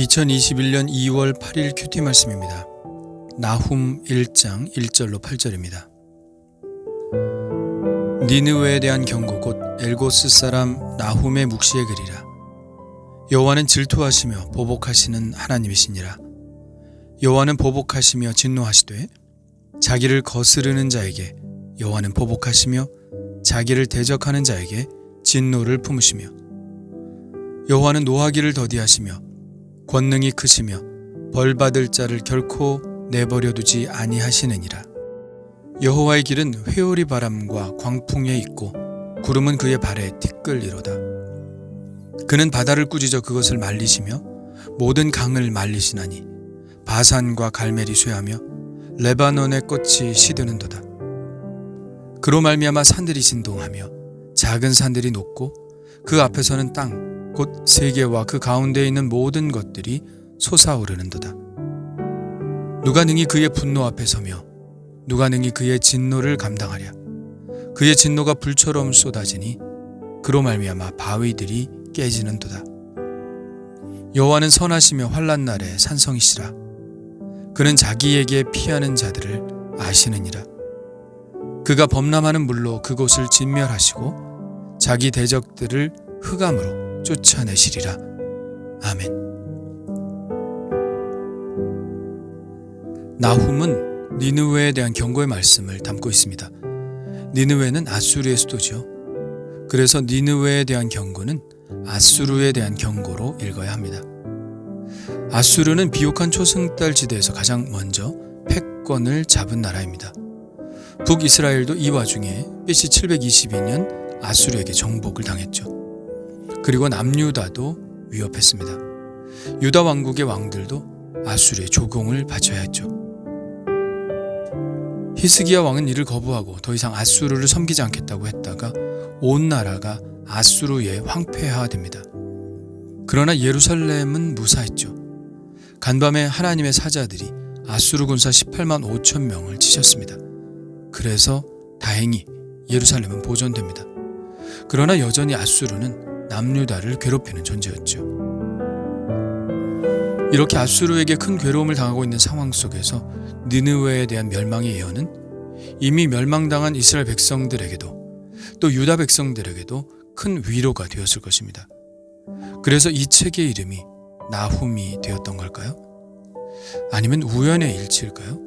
2021년 2월 8일 큐티 말씀입니다. 나훔 1장 1절로 8절입니다. 니느웨에 대한 경고 곧 엘고스 사람 나훔의 묵시의 글이라. 여호와는 질투하시며 보복하시는 하나님이시니라. 여호와는 보복하시며 진노하시되 자기를 거스르는 자에게 여호와는 보복하시며 자기를 대적하는 자에게 진노를 품으시며 여호와는 노하기를 더디하시며 권능이 크시며 벌 받을 자를 결코 내버려 두지 아니하시느니라. 여호와의 길은 회오리 바람과 광풍에 있고 구름은 그의 발에 티끌리로다. 그는 바다를 꾸짖어 그것을 말리시며 모든 강을 말리시나니 바산과 갈멜이 쇠하며 레바논의 꽃이 시드는도다. 그로 말미암아 산들이 진동하며 작은 산들이 녹고 그 앞에서는 땅 곧 세계와 그 가운데에 있는 모든 것들이 솟아오르는도다. 누가 능히 그의 분노 앞에 서며 누가 능히 그의 진노를 감당하랴. 그의 진노가 불처럼 쏟아지니 그로 말미암아 바위들이 깨지는도다. 여호와는 선하시며 환란 날에 산성이시라. 그는 자기에게 피하는 자들을 아시느니라. 그가 범람하는 물로 그곳을 진멸하시고 자기 대적들을 흑암으로 쫓아내시리라. 아멘. 나훔은 니느웨에 대한 경고의 말씀을 담고 있습니다. 니느웨는 아수르의 수도죠. 그래서 니느웨에 대한 경고는 아수르에 대한 경고로 읽어야 합니다. 아수르는 비옥한 초승달 지대에서 가장 먼저 패권을 잡은 나라입니다. 북이스라엘도 이 와중에 BC 722년 아수르에게 정복을 당했죠. 그리고 남유다도 위협했습니다. 유다 왕국의 왕들도 아수르의 조공을 바쳐야 했죠. 히스기야 왕은 이를 거부하고 더 이상 아수르를 섬기지 않겠다고 했다가 온 나라가 아수르에 황폐화됩니다. 그러나 예루살렘은 무사했죠. 간밤에 하나님의 사자들이 아수르 군사 18만 5천 명을 치셨습니다. 그래서 다행히 예루살렘은 보존됩니다. 그러나 여전히 아수르는 남유다를 괴롭히는 존재였죠. 이렇게 아수르에게 큰 괴로움을 당하고 있는 상황 속에서 니느웨에 대한 멸망의 예언은 이미 멸망당한 이스라엘 백성들에게도 또 유다 백성들에게도 큰 위로가 되었을 것입니다. 그래서 이 책의 이름이 나훔이 되었던 걸까요? 아니면 우연의 일치일까요?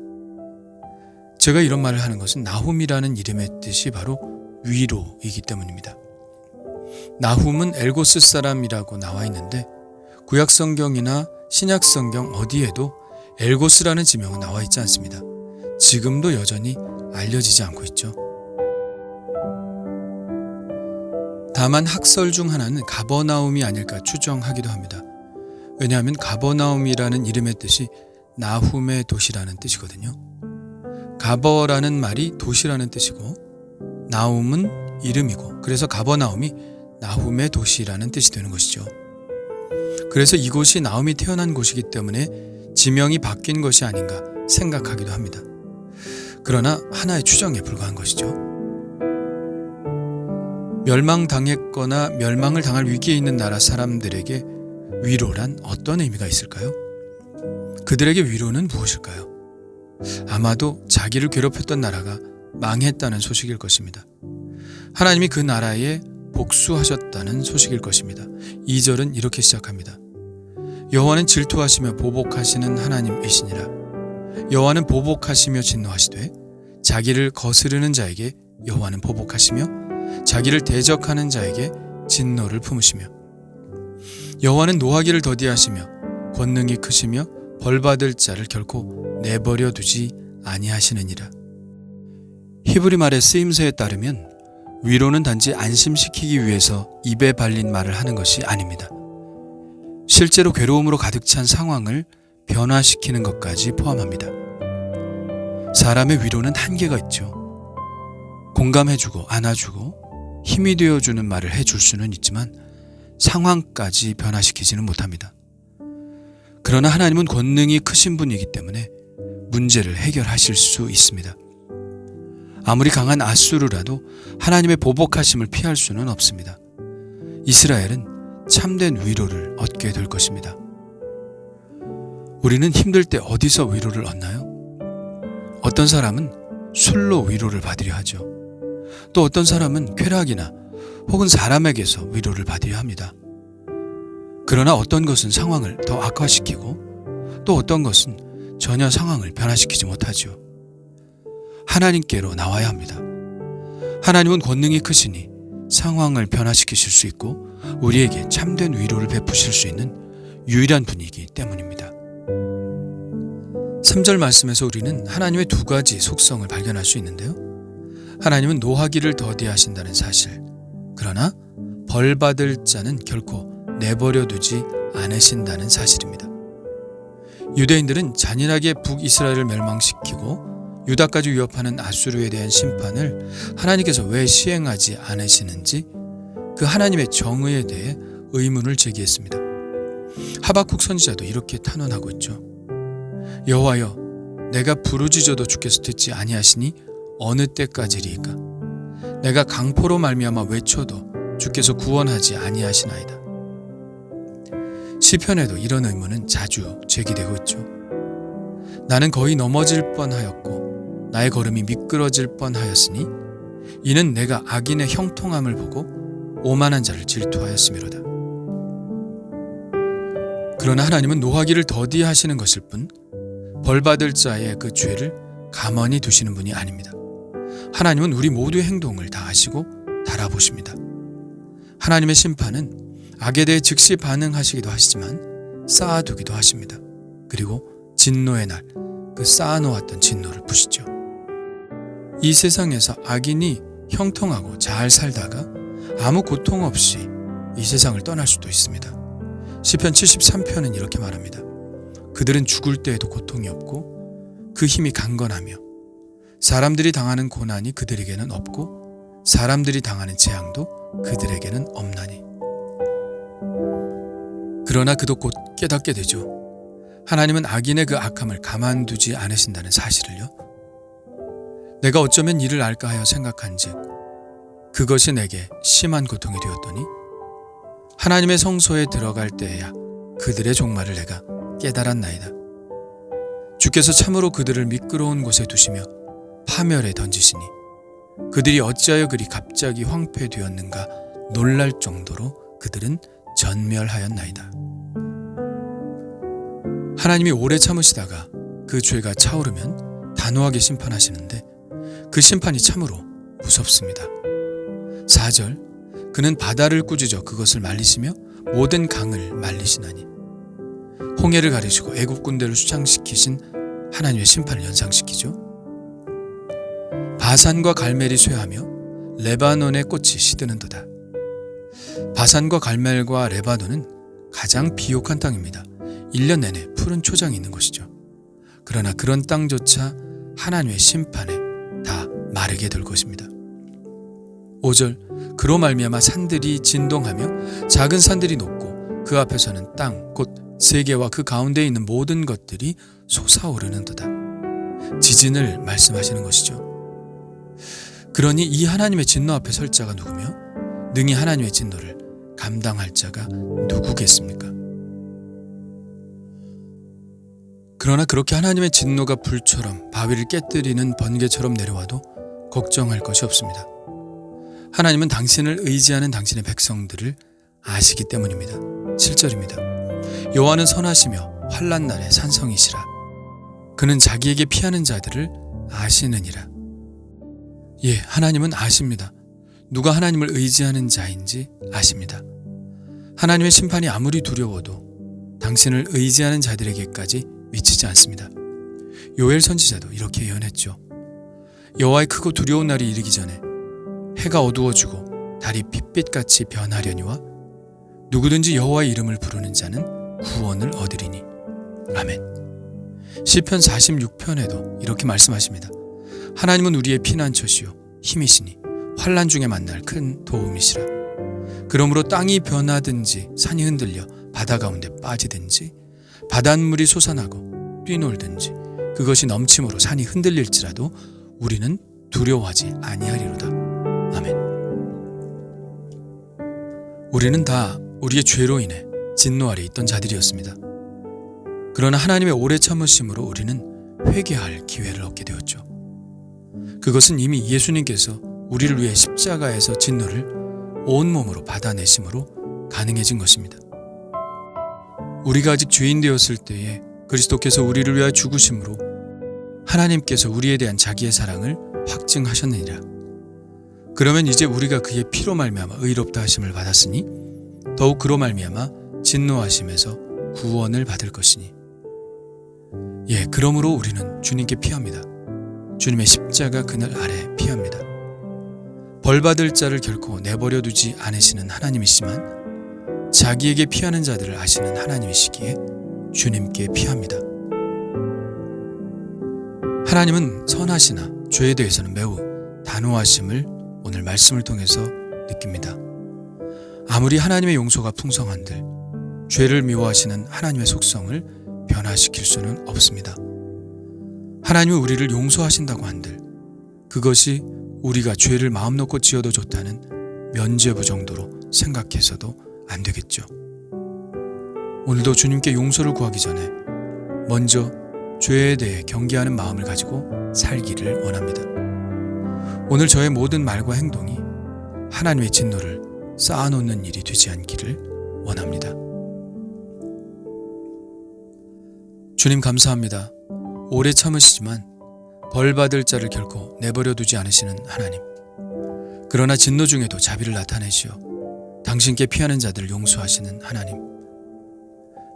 제가 이런 말을 하는 것은 나훔이라는 이름의 뜻이 바로 위로이기 때문입니다. 나훔은 엘고스 사람이라고 나와 있는데 구약 성경이나 신약 성경 어디에도 엘고스라는 지명은 나와 있지 않습니다. 지금도 여전히 알려지지 않고 있죠. 다만 학설 중 하나는 가버나움이 아닐까 추정하기도 합니다. 왜냐하면 가버나움이라는 이름의 뜻이 나훔의 도시라는 뜻이거든요. 가버라는 말이 도시라는 뜻이고 나움은 이름이고 그래서 가버나움이 나훔의 도시라는 뜻이 되는 것이죠. 그래서 이곳이 나움이 태어난 곳이기 때문에 지명이 바뀐 것이 아닌가 생각하기도 합니다. 그러나 하나의 추정에 불과한 것이죠. 멸망당했거나 멸망을 당할 위기에 있는 나라 사람들에게 위로란 어떤 의미가 있을까요? 그들에게 위로는 무엇일까요? 아마도 자기를 괴롭혔던 나라가 망했다는 소식일 것입니다. 하나님이 그 나라에 복수하셨다는 소식일 것입니다. 2절은 이렇게 시작합니다. 여호와는 질투하시며 보복하시는 하나님이시니라. 여호와는 보복하시며 진노하시되 자기를 거스르는 자에게 여호와는 보복하시며 자기를 대적하는 자에게 진노를 품으시며 여호와는 노하기를 더디하시며 권능이 크시며 벌받을 자를 결코 내버려 두지 아니하시느니라. 히브리 말의 쓰임새에 따르면 위로는 단지 안심시키기 위해서 입에 발린 말을 하는 것이 아닙니다. 실제로 괴로움으로 가득 찬 상황을 변화시키는 것까지 포함합니다. 사람의 위로는 한계가 있죠. 공감해주고 안아주고 힘이 되어주는 말을 해줄 수는 있지만 상황까지 변화시키지는 못합니다. 그러나 하나님은 권능이 크신 분이기 때문에 문제를 해결하실 수 있습니다. 아무리 강한 아수르라도 하나님의 보복하심을 피할 수는 없습니다. 이스라엘은 참된 위로를 얻게 될 것입니다. 우리는 힘들 때 어디서 위로를 얻나요? 어떤 사람은 술로 위로를 받으려 하죠. 또 어떤 사람은 쾌락이나 혹은 사람에게서 위로를 받으려 합니다. 그러나 어떤 것은 상황을 더 악화시키고 또 어떤 것은 전혀 상황을 변화시키지 못하죠. 하나님께로 나와야 합니다. 하나님은 권능이 크시니 상황을 변화시키실 수 있고 우리에게 참된 위로를 베푸실 수 있는 유일한 분이기 때문입니다. 3절 말씀에서 우리는 하나님의 두 가지 속성을 발견할 수 있는데요. 하나님은 노하기를 더디하신다는 사실. 그러나 벌 받을 자는 결코 내버려 두지 않으신다는 사실입니다. 유대인들은 잔인하게 북이스라엘을 멸망시키고 유다까지 위협하는 아수르에 대한 심판을 하나님께서 왜 시행하지 않으시는지 그 하나님의 정의에 대해 의문을 제기했습니다. 하박국 선지자도 이렇게 탄원하고 있죠. 여호와여 내가 부르짖어도 주께서 듣지 아니하시니 어느 때까지리이까 내가 강포로 말미암아 외쳐도 주께서 구원하지 아니하시나이다. 시편에도 이런 의문은 자주 제기되고 있죠. 나는 거의 넘어질 뻔하였고 나의 걸음이 미끄러질 뻔하였으니 이는 내가 악인의 형통함을 보고 오만한 자를 질투하였음이로다. 그러나 하나님은 노하기를 더디하시는 것일 뿐 벌받을 자의 그 죄를 가만히 두시는 분이 아닙니다. 하나님은 우리 모두의 행동을 다 아시고 달아보십니다. 하나님의 심판은 악에 대해 즉시 반응하시기도 하시지만 쌓아두기도 하십니다. 그리고 진노의 날, 그 쌓아놓았던 진노를 푸시죠. 이 세상에서 악인이 형통하고 잘 살다가 아무 고통 없이 이 세상을 떠날 수도 있습니다. 시편 73편은 이렇게 말합니다. 그들은 죽을 때에도 고통이 없고 그 힘이 강건하며 사람들이 당하는 고난이 그들에게는 없고 사람들이 당하는 재앙도 그들에게는 없나니 그러나 그도 곧 깨닫게 되죠. 하나님은 악인의 그 악함을 가만두지 않으신다는 사실을요. 내가 어쩌면 이를 알까 하여 생각한즉 그것이 내게 심한 고통이 되었더니 하나님의 성소에 들어갈 때에야 그들의 종말을 내가 깨달았나이다. 주께서 참으로 그들을 미끄러운 곳에 두시며 파멸에 던지시니 그들이 어찌하여 그리 갑자기 황폐되었는가 놀랄 정도로 그들은 전멸하였나이다. 하나님이 오래 참으시다가 그 죄가 차오르면 단호하게 심판하시는데 그 심판이 참으로 무섭습니다. 4절 그는 바다를 꾸짖어 그것을 말리시며 모든 강을 말리시나니 홍해를 가리시고 애굽 군대를 수장시키신 하나님의 심판을 연상시키죠. 바산과 갈멜이 쇠하며 레바논의 꽃이 시드는도다. 바산과 갈멜과 레바논은 가장 비옥한 땅입니다. 1년 내내 푸른 초장이 있는 곳이죠. 그러나 그런 땅조차 하나님의 심판에 다 마르게 될 것입니다. 5절 그로 말미암아 산들이 진동하며 작은 산들이 높고 그 앞에서는 땅 곧 세계와 그 가운데에 있는 모든 것들이 솟아오르는도다. 지진을 말씀하시는 것이죠. 그러니 이 하나님의 진노 앞에 설 자가 누구며 능히 하나님의 진노를 감당할 자가 누구겠습니까? 그러나 그렇게 하나님의 진노가 불처럼 바위를 깨뜨리는 번개처럼 내려와도 걱정할 것이 없습니다. 하나님은 당신을 의지하는 당신의 백성들을 아시기 때문입니다. 7절입니다. 여호와는 선하시며 환란 날에 산성이시라. 그는 자기에게 피하는 자들을 아시느니라. 예, 하나님은 아십니다. 누가 하나님을 의지하는 자인지 아십니다. 하나님의 심판이 아무리 두려워도 당신을 의지하는 자들에게까지 미치지 않습니다. 요엘 선지자도 이렇게 예언했죠. 여호와의 크고 두려운 날이 이르기 전에 해가 어두워지고 달이 핏빛같이 변하려니와 누구든지 여호와의 이름을 부르는 자는 구원을 얻으리니 아멘. 시편 46편에도 이렇게 말씀하십니다. 하나님은 우리의 피난처시요 힘이시니 환란 중에 만날 큰 도움이시라. 그러므로 땅이 변하든지 산이 흔들려 바다 가운데 빠지든지 바닷물이 솟아나고 뛰놀든지 그것이 넘침으로 산이 흔들릴지라도 우리는 두려워하지 아니하리로다. 아멘. 우리는 다 우리의 죄로 인해 진노 아래 있던 자들이었습니다. 그러나 하나님의 오래 참으심으로 우리는 회개할 기회를 얻게 되었죠. 그것은 이미 예수님께서 우리를 위해 십자가에서 진노를 온몸으로 받아내심으로 가능해진 것입니다. 우리가 아직 죄인 되었을 때에 그리스도께서 우리를 위하여 죽으심으로 하나님께서 우리에 대한 자기의 사랑을 확증하셨느니라. 그러면 이제 우리가 그의 피로 말미암아 의롭다 하심을 받았으니 더욱 그로 말미암아 진노하심에서 구원을 받을 것이니 예, 그러므로 우리는 주님께 피합니다. 주님의 십자가 그늘 아래 피합니다. 벌 받을 자를 결코 내버려 두지 않으시는 하나님이시만 자기에게 피하는 자들을 아시는 하나님이시기에 주님께 피합니다. 하나님은 선하시나 죄에 대해서는 매우 단호하심을 오늘 말씀을 통해서 느낍니다. 아무리 하나님의 용서가 풍성한들 죄를 미워하시는 하나님의 속성을 변화시킬 수는 없습니다. 하나님은 우리를 용서하신다고 한들 그것이 우리가 죄를 마음 놓고 지어도 좋다는 면죄부 정도로 생각해서도 안 되겠죠. 오늘도 주님께 용서를 구하기 전에 먼저 죄에 대해 경계하는 마음을 가지고 살기를 원합니다. 오늘 저의 모든 말과 행동이 하나님의 진노를 쌓아놓는 일이 되지 않기를 원합니다. 주님 감사합니다. 오래 참으시지만 벌 받을 자를 결코 내버려 두지 않으시는 하나님. 그러나 진노 중에도 자비를 나타내시어 당신께 피하는 자들을 용서하시는 하나님.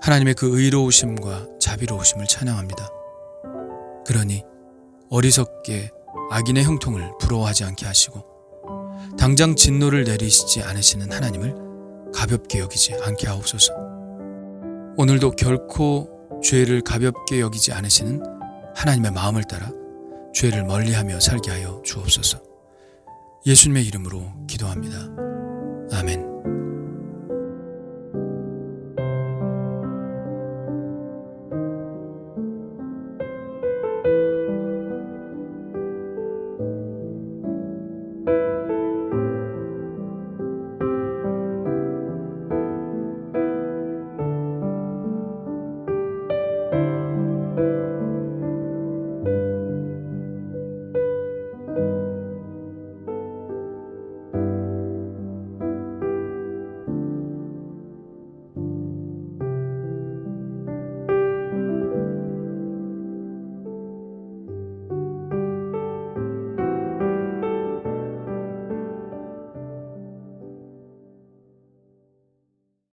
하나님의 그 의로우심과 자비로우심을 찬양합니다. 그러니 어리석게 악인의 형통을 부러워하지 않게 하시고 당장 진노를 내리시지 않으시는 하나님을 가볍게 여기지 않게 하옵소서. 오늘도 결코 죄를 가볍게 여기지 않으시는 하나님의 마음을 따라 죄를 멀리하며 살게 하여 주옵소서. 예수님의 이름으로 기도합니다. 아멘.